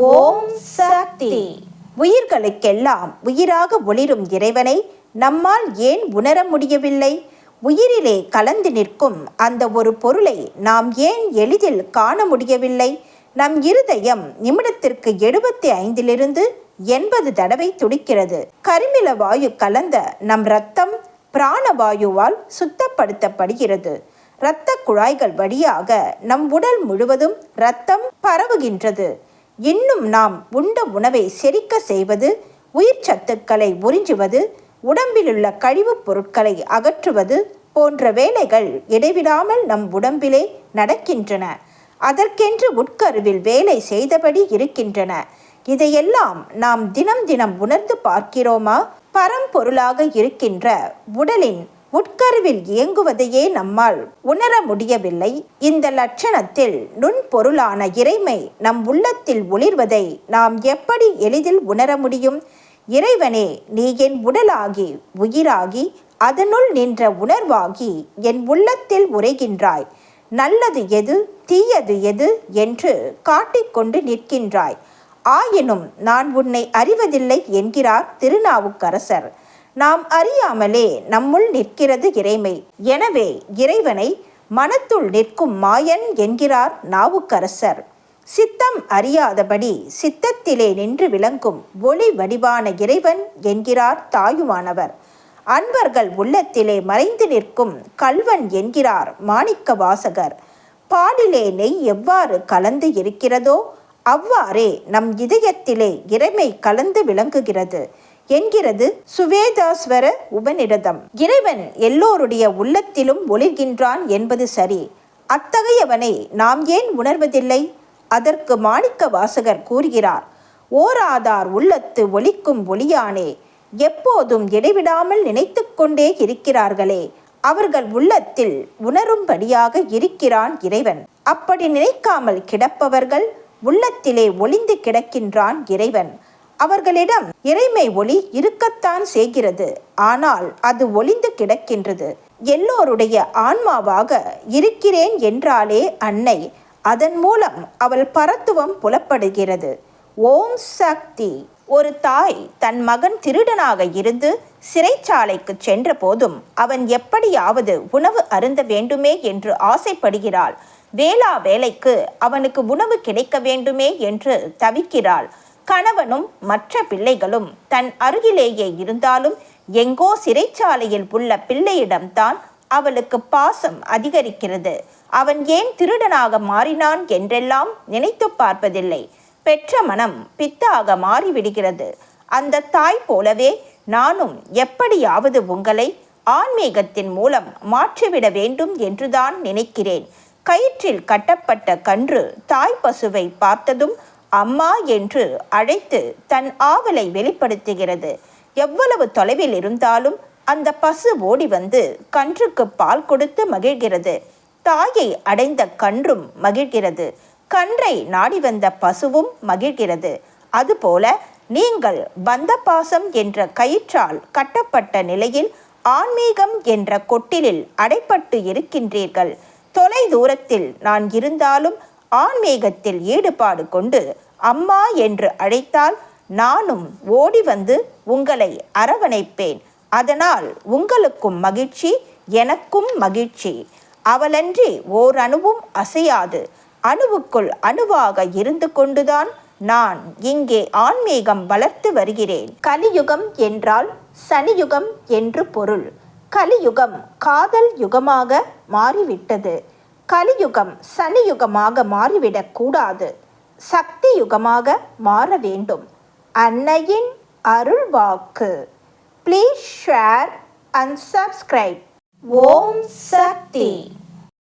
ஓம் சக்தி. உயிர்களுக்கெல்லாம் உயிராக ஒளிரும் இறைவனை நம்மால் ஏன் உணர முடியவில்லை? உயிரிலே கலந்து நிற்கும் அந்த ஒரு பொருளை நாம் ஏன் எளிதில் காண முடியவில்லை? நம் இருதயம் நிமிடத்திற்கு எழுபத்தி ஐந்திலிருந்து எண்பது தடவை துடிக்கிறது. கரிமில வாயு கலந்த நம் இரத்தம் பிராணவாயுவால் சுத்தப்படுத்தப்படுகிறது. இரத்த குழாய்கள் வழியாக நம் உடல் முழுவதும் இரத்தம் பரவுகின்றது. இன்னும் நாம் உண்ட உணவை செரிக்க செய்வது உயிர் சத்துக்களை உறிஞ்சுவது உடம்பிலுள்ள கழிவுப் பொருட்களை அகற்றுவது போன்ற வேலைகள் இடைவிடாமல் நம் உடம்பிலே நடக்கின்றன. அதற்கென்று உட்கருவில் வேலை செய்தபடி இருக்கின்றன. இதையெல்லாம் நாம் தினம் தினம் உணர்ந்து பார்க்கிறோமா? பரம்பொருளாக இருக்கின்ற உடலின் உட்கருவில் இயங்குவதையே நம்மால் உணர முடியவில்லை. இந்த லட்சணத்தில் நுண்பொருளான இறைமை நம் உள்ளத்தில் ஒளிர்வதை நாம் எப்படி எளிதில் உணர முடியும்? இறைவனே நீ என் உடலாகி உயிராகி அதனுள் நின்ற உணர்வாகி என் உள்ளத்தில் உரைகின்றாய் நல்லது எது தீயது எது என்று காட்டிக்கொண்டு நிற்கின்றாய். ஆயினும் நான் உன்னை அறிவதில்லை என்கிறார் திருநாவுக்கரசர். நாம் அறியாமலே நம்முள் நிற்கிறது இறைமை. எனவே இறைவனை மனத்துள் நிற்கும் மாயன் என்கிறார் நாவுக்கரசர். சித்தம் அறியாதபடி சித்தத்திலே நின்று விளங்கும் ஒளி வடிவான இறைவன் என்கிறார் தாயுமானவர். அன்பர்கள் உள்ளத்திலே மறைந்து நிற்கும் கல்வன் என்கிறார் மாணிக்க வாசகர் பாலிலே நெய் எவ்வாறு கலந்து இருக்கிறதோ அவ்வாறே நம் இதயத்திலே இறைமை கலந்து விளங்குகிறது. என்கிறது சுவேதாஸ்வர உபநிடதம். இறைவன் எல்லோருடைய உள்ளத்திலும் ஒளிர்கின்றான் என்பது சரி. அத்தகையவனை நாம் ஏன் உணர்வதில்லை? அதற்கு மாணிக்க வாசகர் கூறுகிறார் ஓராதார் உள்ளத்து ஒளிக்கும் ஒளியானே எப்போதும் இடைவிடாமல் நினைத்து கொண்டே இருக்கிறார்களே அவர்கள் உள்ளத்தில் உணரும்படியாக இருக்கிறான் இறைவன். அப்படி நினைக்காமல் கிடப்பவர்கள் உள்ளத்திலே ஒளிந்து கிடக்கின்றான் இறைவன். அவர்களிடம் இறைமை ஒளி இருக்கத்தான் செய்கிறது. ஆனால் அது ஒளிந்து கிடக்கின்றது. எல்லோருடைய ஆன்மாவாக இருக்கிறேன் என்றாலே அன்னை அதன் மூலம் அவள் பரத்துவம் புலப்படுகிறது. ஓம் சக்தி. ஒரு தாய் தன் மகன் திருடனாக இருந்து சிறைச்சாலைக்கு சென்ற போதும் அவன் எப்படியாவது உணவு அருந்த வேண்டுமே என்று ஆசைப்படுகிறாள். வேளா வேலைக்கு அவனுக்கு உணவு கிடைக்க வேண்டுமே என்று தவிக்கிறாள். கணவனும் மற்ற பிள்ளைகளும் தன் அருகிலேயே இருந்தாலும் எங்கோ சிறைச்சாலையில் உள்ள பிள்ளையிடம்தான் அவளுக்கு பாசம் அதிகரிக்கிறது. அவன் ஏன் திருடனாக மாறினான் என்றெல்லாம் நினைத்து பார்ப்பதில்லை. பெற்ற மனம் பித்தாக மாறிவிடுகிறது. அந்த தாய் போலவே நானும் எப்படியாவது உங்களை ஆன்மீகத்தின் மூலம் மாற்றிவிட வேண்டும் என்றுதான் நினைக்கிறேன். கயிற்றில் கட்டப்பட்ட கன்று தாய் பசுவை பார்த்ததும் அம்மா என்று அழைத்து தன் ஆவலை வெளிப்படுத்துகிறது. எவ்வளவு தொலைவில் இருந்தாலும் அந்த பசு ஓடி வந்து கன்றுக்கு பால் கொடுத்து மகிழ்கிறது. தாயை அடைந்த கன்றும் மகிழ்கிறது. கன்றை நாடி வந்த பசுவும் மகிழ்கிறது. அதுபோல நீங்கள் பந்த பாசம் என்ற கயிற்றால் கட்டப்பட்ட நிலையில் ஆன்மீகம் என்ற கொட்டிலில் அடைப்பட்டு இருக்கின்றீர்கள். தொலை தூரத்தில் நான் இருந்தாலும் ஆன்மீகத்தில் ஈடுபாடு கொண்டு அம்மா என்று அழைத்தால் நானும் ஓடி வந்து உங்களை அரவணைப்பேன். அதனால் உங்களுக்கும் மகிழ்ச்சி எனக்கும் மகிழ்ச்சி. அவளன்றி ஓர் அணுவும் அசையாது. அணுவுக்குள் அணுவாக இருந்து கொண்டுதான் நான் இங்கே ஆன்மீகம் வளர்த்து வருகிறேன். கலியுகம் என்றால் சனியுகம் என்று பொருள். கலியுகம் காதல் யுகமாக மாறிவிட்டது. கலியுகம் சனியுகமாக மாறிவிடக் கூடாது. சக்தி யுகமாக மாற வேண்டும். அன்னையின் அருள் வாக்கு please share and subscribe Om Shakti.